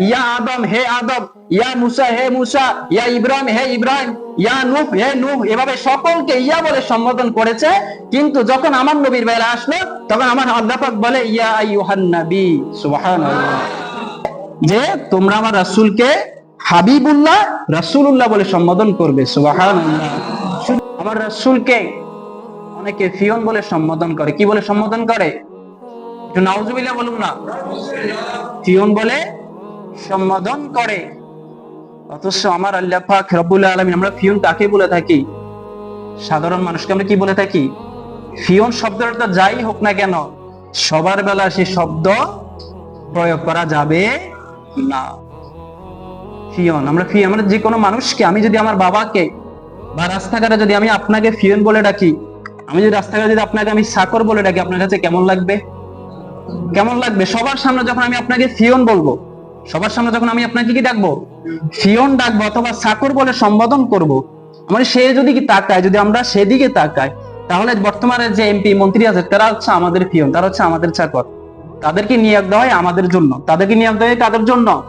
ইয়া আদম, হে আদম, ইয়া মুসা, হে মুসা, ইয়া ইব্রাহিম, হে ইব্রাহিম, ইয়া নূহ, হে নূহ। এভাবে সকলকে ইয়া বলে সম্বোধন করেছে। কিন্তু যখন আমার নবীর বেলা আসলো, তখন আমার আল্লাহ পাক বলে, ইয়া আইয়ুহান নবী, সুবহানাল্লাহ। যে তোমরা আমার রাসূলকে হাবিবুল্লাহ, রাসূলুল্লাহ বলে সম্বোধন করবে, সুবহানাল্লাহ। আমার রাসূলকে অনেকে ফিয়ন বলে সম্বোধন করে। কি বলে সম্বোধন করে? একটু নাউজুবিল্লাহ বলুন না। ফিয়ন বলে সম্বোধন করে। অথচ আমার আল্লাহ পাক রব্বুল আমরা ফিয়ন কাকে বলে থাকি? সাধারণ মানুষকে আমরা কি বলে থাকি? ফিয়ন শব্দটা যাই হোক না কেন, সবার বেলা সে শব্দ প্রয়োগ করা যাবে না। ফিয়ন আমরা ফি আমরা যে কোনো মানুষকে, আমি যদি আমার বাবাকে বা রাস্তাঘাটে যদি আমি আপনাকে ফিয়ন বলে ডাকি, আমি যদি রাস্তাঘাটে যদি আপনাকে আমি সাকর বলে ডাকি, আপনার কাছে কেমন লাগবে? কেমন লাগবে? সবার সামনে যখন আমি আপনাকে ফিয়ন বলব সবার সামনে যখন আমি আপনাকে কি ডাকবো? ফিয়ন ডাকবো অথবা সাকর বলে সম্বোধন করব। মানে সে যদি কি তাকায়, যদি আমরা সেদিকে তাকাই, তাহলে বর্তমানে যে এমপি, মন্ত্রী আছে, তারা হচ্ছে আমাদের ফিয়ন তারা হচ্ছে আমাদের চাকর তাদেরকে নিয়োগ দেওয়া হয় আমাদের জন্য। তাদেরকে নিয়োগ দেওয়া হয় কাদের জন্য?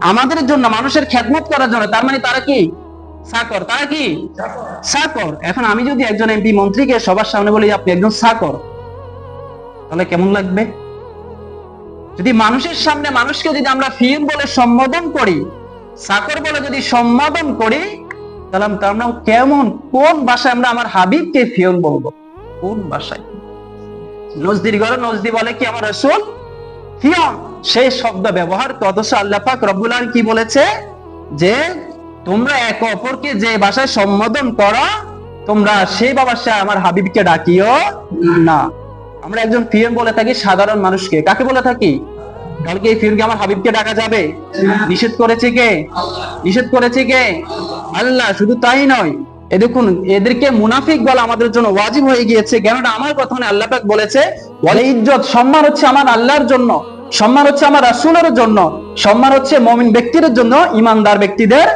আমাদের জন্য, মানুষের খেদমত করার জন্য। তার মানে তারা কি? সাকর। তারা কি? সাকর। এখন আমি যদি একজন এমপি, মন্ত্রীকে সবার সামনে বলি, আপনি একজন সাকর। তাহলে কেমন লাগবে? যদি মানুষের সামনে মানুষকে যদি আমরা ফিল্ম বলে সম্বোধন করি, সাকর বলে যদি সম্বোধন করি, তাহলে আমরা কেমন, কোন ভাষায় আমরা আমার হাবিবকে ফিয়ন বলব? কোন ভাষায়? নজদির ঘরে নজদি বলে কি আমার রসুল? ফিয়ন। সেই শব্দ ব্যবহার। অথচ আল্লাহ পাক আলামিন কি বলেছে? যে তোমরা একে অপরকে যে ভাষায় সম্বোধন করো, তোমরা সেই ভাষায় আমার হাবিবকে ডাকিও না। আমরা একজন ফিয়ন বলে থাকি সাধারণ মানুষকে। কাকে বলে থাকি? তাহলে কি এই ফিয়নকে আমার হাবিবকে ডাকা যাবে। নিষেধ করেছে কে? নিষেধ করেছে কে? আল্লাহ, শুধু তাই নয়, এ দেখুন, এদেরকে মুনাফিক বলা আমাদের জন্য ওয়াজিব হয়ে গিয়েছে। কেননা আমার কথা আল্লাহ পাক বলেছে বলে ইজ্জত সম্মান হচ্ছে আমার আল্লাহর জন্য, সম্মান হচ্ছে আমার রাসুলের জন্য, সম্মান হচ্ছে মমিন ব্যক্তির জন্য, ইমানদার ব্যক্তিদের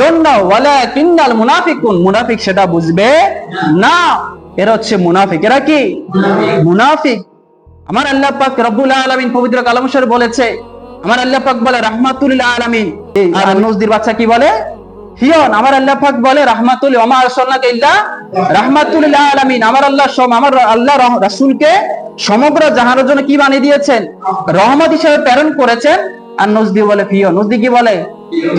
জন্য। ওয়ালা কিন্নাল মুনাফিকুন, মুনাফিক সেটা বুঝবে না। এরা হচ্ছে মুনাফিক। এরা কি? মুনাফিক। আমার আল্লাহ পাক রব্বুল আলামিন পবিত্র কালাম শরীফ বলেছে আমার আল্লাহ পাক বলে রাহমাতুল আলামিন। আর নজদির বাচ্চা কি বলে? হিয়ন। আমার আল্লাহ পাক বলে রাহমাতুল ওমা আরসালনাকা ইল্লা রাহমাতুল আলামিন। আমার আল্লাহ সম আমার আল্লাহ রাসূলকে সমগ্র জাহানের জন্য কি বানিয়ে দিয়েছেন? রহমত হিসেবে প্রেরণ করেছেন। আর নজদি বলে ফিয়ন নজদি কি বলে?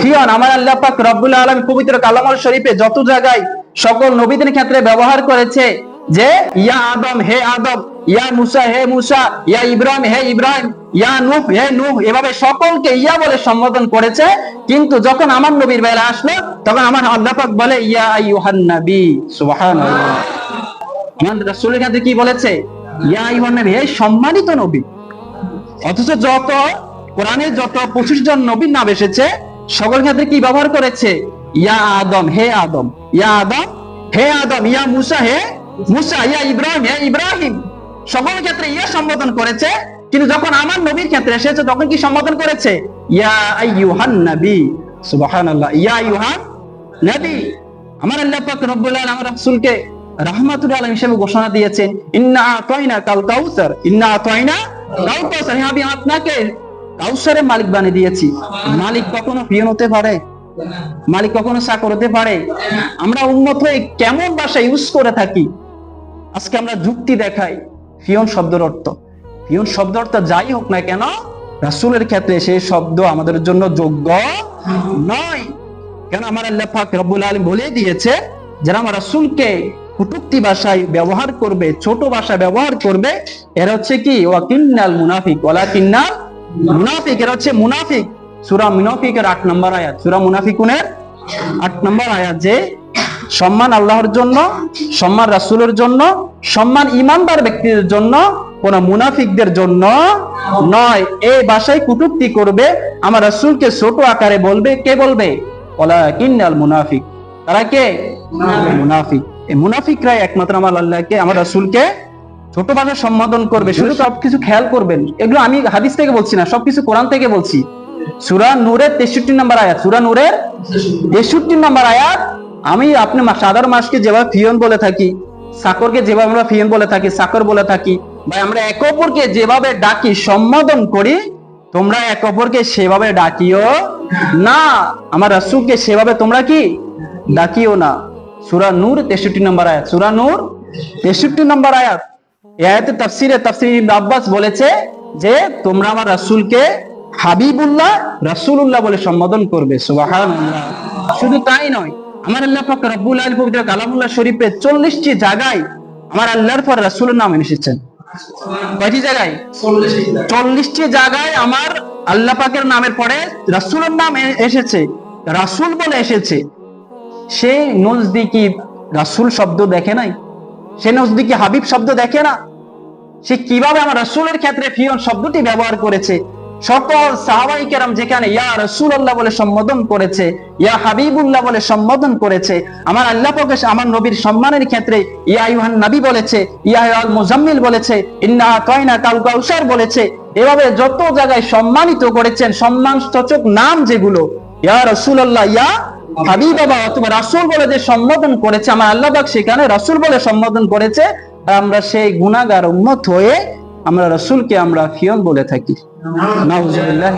ফিয়ন আমার আল্লাহ পাক রব্বুল আলামিন পবিত্র কালামল শরীফে যত জায়গায় সকল নবীদের ক্ষেত্রে ব্যবহার করেছে যে, ইয়া আদম, হে আদম, ইয়া মুসা, হে মুসা, ইয়া ইব্রাহিম, হে ইব্রাহিম, ইয়া নূহ, হে নূহ। এভাবে সকলকে ইয়া বলে সম্বোধন করেছে। কিন্তু যখন আমার নবীর বেলা আসলো, তখন আমার আল্লাহ পাক বলে, ইয়া আইয়ুহান নবী। সুবহানাল্লাহ। রাসূলের কাছে কি বলেছে? ইয়া আইয়ুহান নবী, হে সম্মানিত নবী। অথচ যত, কোরআনে যত পঁচিশ জন নবীর নাম এসেছে সকল ক্ষেত্রে কি ব্যবহার করেছে? ইয়া আদম, হে আদম। ইয়া আদম, হে আদম। ইয়া মুসা, হে মুসা, ইয়া ইব্রাহিম হে ইব্রাহিম, সকল ক্ষেত্রে ইয়া সম্বোধন করেছে, কিন্তু যখন আমার নবীর ক্ষেত্রে এসেছে, তখন কি সম্বোধন করেছে? ইয়া আইয়ুহান নবী, সুবহানাল্লাহ, ইয়া আইয়ুহান নবী। আমার আল্লাহ পাক রব্বুল আলামিন আমার রাসূলকে রাহমাতুল আলামিন হিসেবে ঘোষণা দিয়েছেন, ইন্না আতাইনা কাল কাউসার, ইন্না আতাইনা কাল কাউসার। হ্যাঁ আমি আপনাকে কাউসারের মালিক বানিয়ে দিয়েছি। মালিক কখনো পিয়ন হতে পারে, মালিক কখনো চাকর হতে পারে। আমরা উন্নত হয়ে কেমন ভাষা ইউজ করে থাকি? আজকে আমরা যুক্তি দেখাই ফিয়ন শব্দের অর্থ। ফিয়ন শব্দ অর্থ যাই হোক না কেন, রাসূলের ক্ষেত্রে সেই শব্দ আমাদের জন্য যোগ্য নয়। কেন আমার পাক রব্বুল আলামিন বলে দিয়েছে, যারা আমার রাসূলকে কুটুক্তি ভাষায় ব্যবহার করবে, ছোট ভাষা ব্যবহার করবে, এরা হচ্ছে কি? ওয়াকিন্নাল মুনাফিক, ওয়ালাকিন্নাল মুনাফিক, এরা হচ্ছে মুনাফিক। সূরা মুনাফিকের 8 নম্বর আয়াত। সূরা মুনাফিকুনের 8 নম্বর আয়াত যে সম্মান আল্লাহর জন্য সম্মান রাসূলের জন্য সম্মান ইমানদার ব্যক্তিদের জন্য কোন মুনাফিকদের জন্য নয়। এই ভাষায় কুটুক্তি করবে আমার রাসূলকে ছোট আকারে বলবে কে বলবে? মুনাফিক। তারা কে? মুনাফিক। এই মুনাফিকরাই একমাত্র আমার আল্লাহকে আমার রাসূলকে ছোট ভাষায় সম্বোধন করবে। শুধু সবকিছু খেয়াল করবেন। এগুলো আমি হাদিস থেকে বলছি না সবকিছু কোরআন থেকে বলছি। সূরা নূরের 63 নম্বর আয়াত। সূরা নূরের 63 নম্বর আয়াত। আমি আপনি মা- সাধারণ মানুষকে যেভাবে ফিয়ন বলে থাকি, সাকরকে যেভাবে আমরা ফিয়ন বলে থাকি, সাকর বলে থাকি বা আমরা একে অপরকে যেভাবে ডাকি, সম্বোধন করি, তোমরা এক অপরকে সেভাবে ডাকিও না। আমার রাসূলকে সেভাবে তোমরা কি ডাকিও না। সূরা নূর 63 নম্বর আয়াত, সূরা নূর 63 নম্বর আয়াত। এই আয়াতের তাফসিরে তাফসির ইবনে আব্বাস বলেছে যে, তোমরা আমার রাসূলকে হাবিবুল্লাহ, রাসূলুল্লাহ বলে সম্বোধন করবে, সুবহানাল্লাহ। শুধু তাই নয় আমার আল্লাহ পাক রব্বুল আলামিন পবিত্র কালামুল্লাহ শরীফে 40টি জায়গায় আমার আল্লাহর পর রাসূলের নাম এনেছেন কয়টি জায়গায়? চল্লিশটি জায়গায় আমার আল্লাহ পাকের নামের পরে রাসূলের নাম এসেছে। রাসূল বলে এসেছে। সে নজদিকি রাসূল শব্দ দেখে নাই? সে নজদিকি হাবিব শব্দ দেখে না? সে কীভাবে আমার রাসূলের ক্ষেত্রে ফিয়ন শব্দটি ব্যবহার করেছে? সকল সাহাবাই কেরাম যেখানে ইয়া রাসূলুল্লাহ বলে সম্বোধন করেছে, ইয়া হাবিবুল্লাহ বলে সম্বোধন করেছে, আমার আল্লাহ পাক আমার নবীর সম্মানের ক্ষেত্রে ইয়া ইউহান নবী বলেছে, ইয়া মুজাম্মিল বলেছে, ইন্না আতাইনা কাল কাউসার বলেছে, এভাবে যত জায়গায় সম্মানিত করেছেন, সম্মানসূচক নাম যেগুলো, ইয়া রাসূলুল্লাহ, ইয়া হাবিব বাবা অথবা রাসূল বলে যে সম্বোধন করেছে, আমার আল্লাহ সেখানে রাসূল বলে সম্বোধন করেছে আমরা সেই গুনাহগার উম্মত হয়ে আমরা রসুলকে আমরা ফিয়ন বলে থাকি। নাউজুবিল্লাহ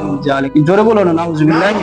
জোরে বলো না নাউজুবিল্লাহি